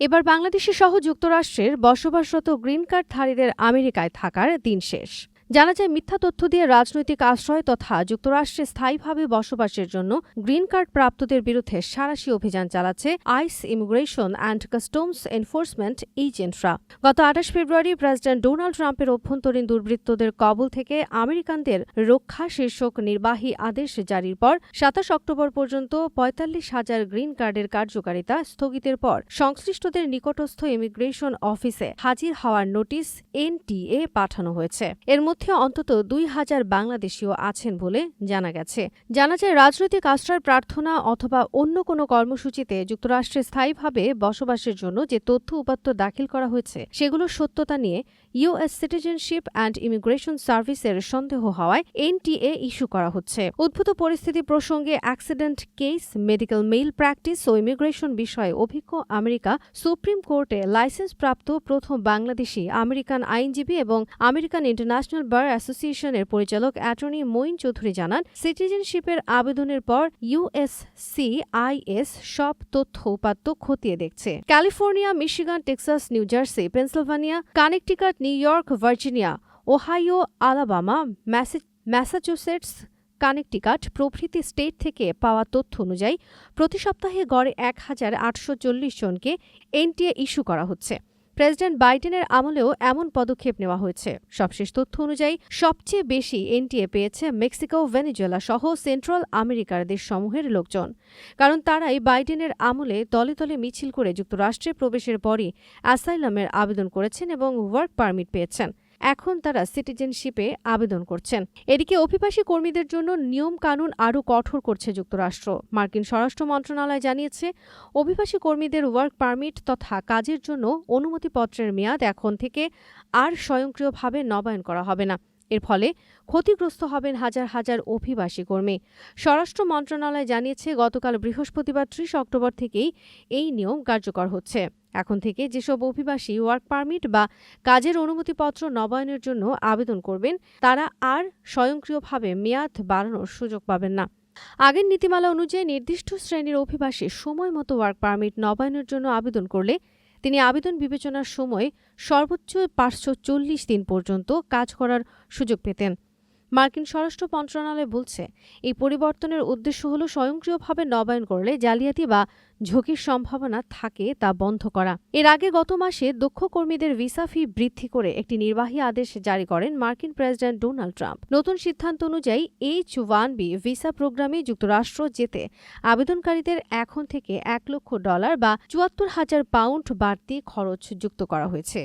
এবার বাংলাদেশি সহ যুক্তরাষ্ট্রের বসবাসরত গ্রিন কার্ডধারীদের আমেরিকায় থাকার দিন শেষ। জানা যায়, মিথ্যা তথ্য দিয়ে রাজনৈতিক আশ্রয় তথা যুক্তরাষ্ট্রে স্থায়ীভাবে বসবাসের জন্য গ্রিন কার্ড প্রাপ্তদের বিরুদ্ধে সারাশি অভিযান চালাচ্ছে ICE immigration and customs enforcement এজেন্টরা। গত আঠাশ ফেব্রুয়ারি প্রেসিডেন্ট ডোনাল্ড ট্রাম্পের অভ্যন্তরীণ দুর্বৃত্তদের কবল থেকে আমেরিকানদের রক্ষা শীর্ষক নির্বাহী আদেশ জারির পর সাতাশ অক্টোবর পর্যন্ত পঁয়তাল্লিশ হাজার গ্রিন কার্ডের কার্যকারিতা স্থগিতের পর সংশ্লিষ্টদের নিকটস্থ ইমিগ্রেশন অফিসে হাজির হওয়ার নোটিশ এনটিএ পাঠানো হয়েছে। এর মধ্যে অন্তত দুই হাজার বাংলাদেশিও আছেন বলে জানা গেছে। জানা যায়, রাজনৈতিক আশ্রয় প্রার্থনা অথবা অন্য কোনো কর্মসূচিতে যুক্তরাষ্ট্রে স্থায়ীভাবে বসবাসের জন্য যে তথ্য উপাত্ত দাখিল করা হয়েছে, সেগুলোর সত্যতা নিয়ে ইউএস সিটিজেনশিপ অ্যান্ড ইমিগ্রেশন সার্ভিসের সন্দেহ হওয়ায় এনটিএ ইস্যু করা হচ্ছে। উদ্ভূত পরিস্থিতি প্রসঙ্গে accident case, medical mail practice ও ইমিগ্রেশন বিষয়ে অভিজ্ঞ আমেরিকা সুপ্রিম কোর্টে লাইসেন্সপ্রাপ্ত প্রথম বাংলাদেশি, আমেরিকান আইনজীবী এবং আমেরিকান ইন্টারন্যাশনাল বার অ্যাসোসিয়েশনের পরিচালক অ্যাটর্নি মঈন চৌধুরী জানান, সিটিজেনশিপের আবেদনের পর ইউএসসিআইএস সব তথ্য উপাত্ত খতিয়ে দেখছে। California, Michigan, Texas, New Jersey, Pennsylvania, Connecticut, New York, Virginia, Ohio, Alabama Massachusetts, Connecticut প্রভৃতি স্টেট থেকে পাওয়া তথ্য অনুযায়ী প্রতি সপ্তাহে গড়ে এক হাজার আটশো চল্লিশ জনকে এনটিএ ইস্যু করা হচ্ছে। প্রেসিডেন্ট বাইডেনের আমলেও এমন পদক্ষেপ নেওয়া হয়েছে। সবশেষ তথ্য অনুযায়ী, সবচেয়ে বেশি এনটিএ পেয়েছে মেক্সিকো, ভেনেজুয়েলা সহ সেন্ট্রাল আমেরিকার দেশসমূহের লোকজন। কারণ তারাই বাইডেনের আমলে দলে দলে মিছিল করে যুক্তরাষ্ট্রে প্রবেশের পরই অ্যাসাইলামের আবেদন করেছেন এবং ওয়ার্ক পারমিট পেয়েছেন। এখন তারা সিটিজেনশিপে আবেদন করছেন। এদিকে অভিবাসী কর্মীদের জন্য নিয়ম কানুন আরও কঠোর করছে যুক্তরাষ্ট্র। মার্কিন স্বরাষ্ট্র মন্ত্রণালয় জানিয়েছে, অভিবাসী কর্মীদের ওয়ার্ক পারমিট তথা কাজের জন্য অনুমতিপত্রের মেয়াদ এখন থেকে আর স্বয়ংক্রিয়ভাবে নবায়ন করা হবে না। এর ফলে ক্ষতিগ্রস্ত হবেন হাজার হাজার অভিবাসী কর্মী। স্বরাষ্ট্র মন্ত্রণালয় জানিয়েছে, গতকাল বৃহস্পতিবার ত্রিশ অক্টোবর থেকেই এই নিয়ম কার্যকর হচ্ছে। এখন থেকে যেসব অভিবাসী ওয়ার্ক পারমিট বা কাজের অনুমতিপত্র নবায়নের জন্য আবেদন করবেন, তারা আর স্বয়ংক্রিয়ভাবে মেয়াদ বাড়ানোর সুযোগ পাবেন না। আগের নীতিমালা অনুযায়ী নির্দিষ্ট শ্রেণির অভিবাসী সময় মতো ওয়ার্ক পারমিট নবায়নের জন্য আবেদন করলে তিনি আবেদন বিবেচনার সময় সর্বোচ্চ পাঁচশো চল্লিশ দিন পর্যন্ত কাজ করার সুযোগ পেতেন। মার্কিন স্বরাষ্ট্র মন্ত্রণালয় বলছে, এই পরিবর্তনের উদ্দেশ্য হল স্বয়ংক্রিয়ভাবে নবায়ন করলে জালিয়াতি বা ঝুঁকির সম্ভাবনা থাকে তা বন্ধ করা। এর আগে গত মাসে দক্ষ কর্মীদের ভিসা ফি বৃদ্ধি করে একটি নির্বাহী আদেশ জারি করেন মার্কিন প্রেসিডেন্ট ডোনাল্ড ট্রাম্প। নতুন সিদ্ধান্ত অনুযায়ী এইচ ওয়ান বি ভিসা প্রোগ্রামে যুক্তরাষ্ট্র যেতে আবেদনকারীদের এখন থেকে এক লক্ষ ডলার বা চুয়াত্তর হাজার পাউন্ড বাড়তি খরচ যুক্ত করা হয়েছে।